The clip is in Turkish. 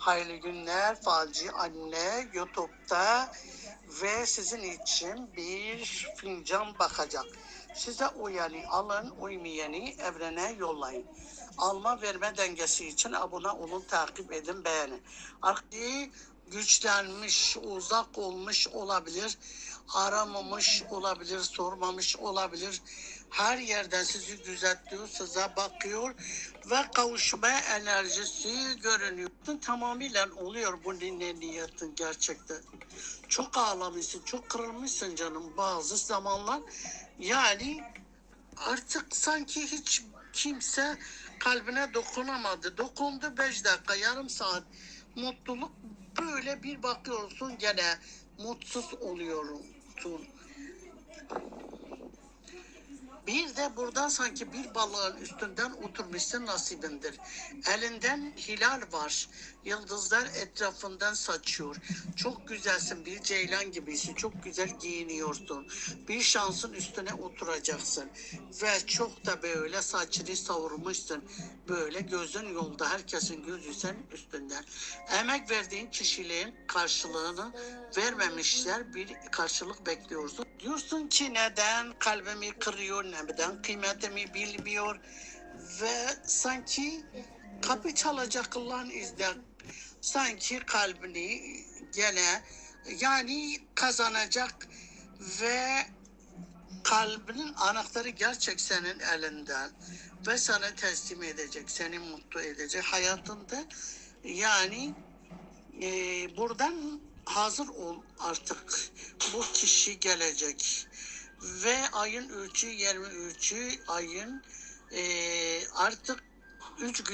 Hayırlı günler Falcı Anne YouTube'da ve sizin için bir fincan bakacak. Size uyanı alın, uymayanı evrene yollayın. Alma verme dengesi için abone olun, takip edin, beğenin. Arkayı güçlenmiş, uzak olmuş olabilir, aramamış olabilir, sormamış olabilir. Her yerden sizi gözetliyor, size bakıyor ve kavuşma enerjisi görünüyor. Tamamıyla oluyor bu niyetin gerçekten. Çok ağlamışsın, çok kırılmışsın canım bazı zamanlar. Yani artık sanki hiç kimse kalbine dokunamadı. Dokundu beş dakika, yarım saat mutluluk böyle bir bakıyorsun gene mutsuz oluyorsun. Bir de buradan sanki bir balığın üstünden oturmuşsun nasibindir. Elinden hilal var. Yıldızlar etrafından saçıyor. Çok güzelsin bir ceylan gibisin. Çok güzel giyiniyorsun. Bir şansın üstüne oturacaksın. Ve çok da böyle saçını savurmuşsun. Böyle gözün yolda. Herkesin gözü senin üstünden. Emek verdiğin kişiliğin karşılığını vermemişler. Bir karşılık bekliyorsun. Diyorsun ki neden kalbimi kırıyor, neden kıymetimi bilmiyor ve sanki kapı çalacakların izle sanki kalbini gene yani kazanacak ve kalbinin anahtarı gerçek senin elinden ve sana teslim edecek, seni mutlu edecek hayatında yani e, buradan hazır ol artık. Bu kişi gelecek. Ve ayın 3'ü 23'ü ayın e, artık 3 gün